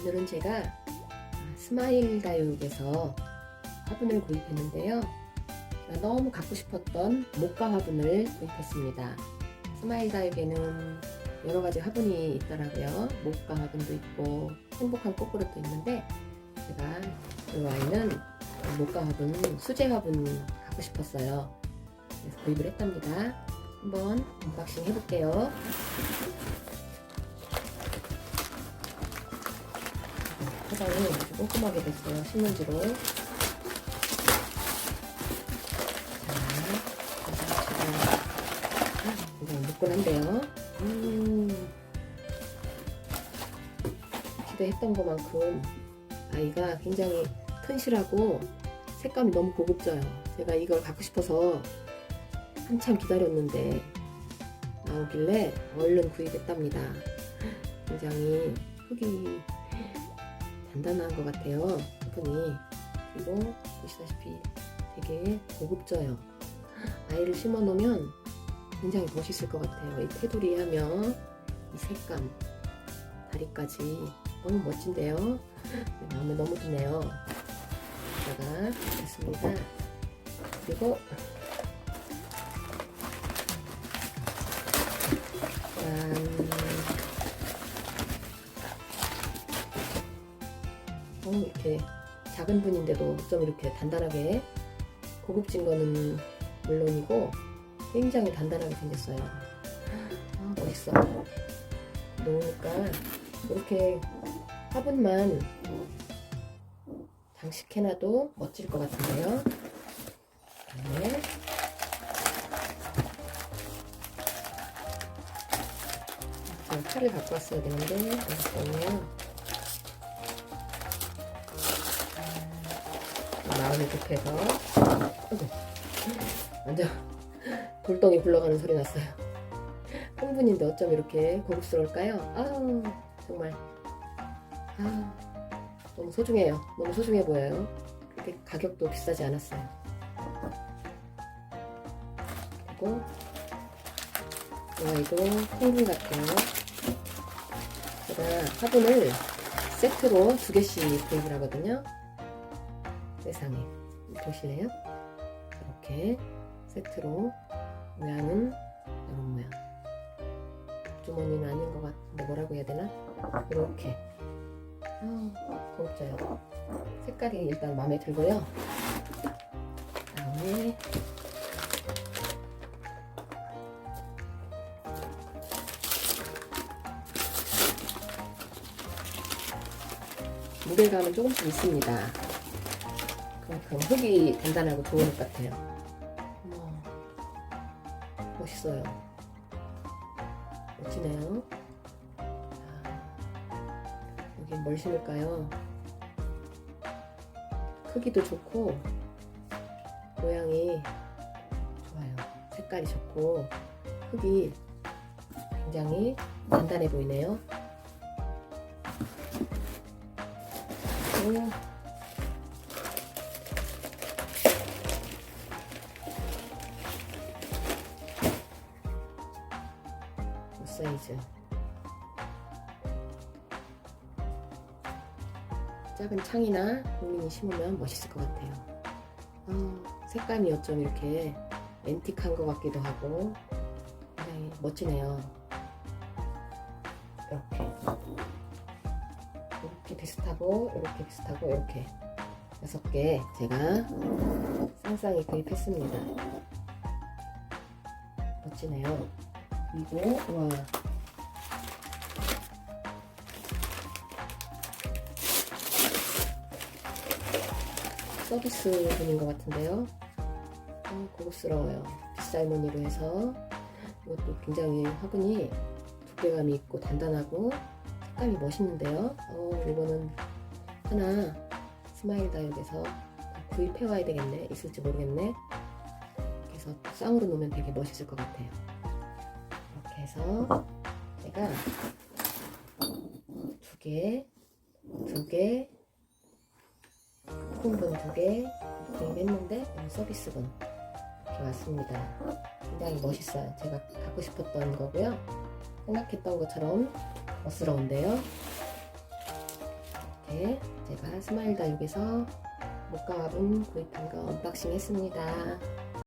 오늘은 제가 스마일 다육에서 화분을 구입했는데요. 제가 너무 갖고 싶었던 목가 화분을 구입했습니다. 스마일 다육에는 여러 가지 화분이 있더라고요. 목가 화분도 있고 행복한 꽃그릇도 있는데 제가 이 아이는 목가 화분, 수제 화분 갖고 싶었어요. 그래서 구입을 했답니다. 한번 언박싱 해볼게요. 포장이 아주 꼼꼼하게 됐어요. 신문지로. 이거 묶곤한데요. 음, 기대했던 것만큼 아이가 굉장히 튼실하고 색감이 너무 고급져요. 제가 이걸 갖고 싶어서 한참 기다렸는데 나오길래 얼른 구입했답니다. 굉장히 흙이 단단한 것 같아요. 화분이 그리고 보시다시피 되게 고급져요. 아이를 심어 놓으면 굉장히 멋있을 것 같아요. 이 테두리 하면 이 색감 다리까지 너무 멋진데요. 네, 마음에 너무 드네요. 제가 됐습니다. 그리고 짠. 작은 분인데도 좀 이렇게 단단하게 고급진 거는 물론이고 굉장히 단단하게 생겼어요. 아, 멋있어. 놓으니까 이렇게 화분만 장식해놔도 멋질 것 같은데요. 네. 칼을 갖고 왔어야 되는데 여기 마음이 급해서 완전 돌덩이 굴러가는 소리 났어요. 한 분인데 어쩜 이렇게 고급스러울까요? 아우 정말 아 너무 소중해요. 너무 소중해 보여요. 그렇게 가격도 비싸지 않았어요. 그리고 이 아이도 콩분 같아요. 제가 화분을 세트로 두 개씩 구입을 하거든요. 세상에 보실래요? 이렇게 세트로 모양은 이런 모양. 주머니는 아닌 것 같은데 뭐라고 해야 되나? 이렇게. 아, 고급져요 색깔이 일단 마음에 들고요. 다음에 무게감은 조금씩 있습니다 그만큼 흙이 단단하고 좋은 것 같아요. 멋있어요. 멋지네요. 자, 여기 뭘 심을까요? 크기도 좋고 모양이 좋아요. 색깔이 좋고 흙이 굉장히 단단해 보이네요. 오. 사이즈. 작은 창이나 고민이 심으면 멋있을 것 같아요. 어, 색감이 어쩜 이렇게 앤틱한 것 같기도 하고 굉장히 멋지네요. 이렇게. 이렇게 비슷하고 이렇게 비슷하고 이렇게. 여섯 개 제가 쌍쌍이 구입했습니다. 멋지네요 그리고 와 서비스 분인 것 같은데요. 어, 고급스러워요. 빗살무늬로 해서 이것도 굉장히 화분이 두께감이 있고 단단하고 색감이 멋있는데요. 어, 이거는 하나 스마일 다육에서 구입해 와야 되겠네. 있을지 모르겠네. 그래서 쌍으로 놓으면 되게 멋있을 것 같아요. 해서 제가 두 개, 두 개, 콩분 두 개 구입했는데 서비스분 이렇게 왔습니다. 굉장히 멋있어요. 제가 갖고 싶었던 거고요. 생각했던 것처럼 멋스러운데요. 이렇게 제가 스마일 다육에서 목화 화분 구입한 거 언박싱 했습니다.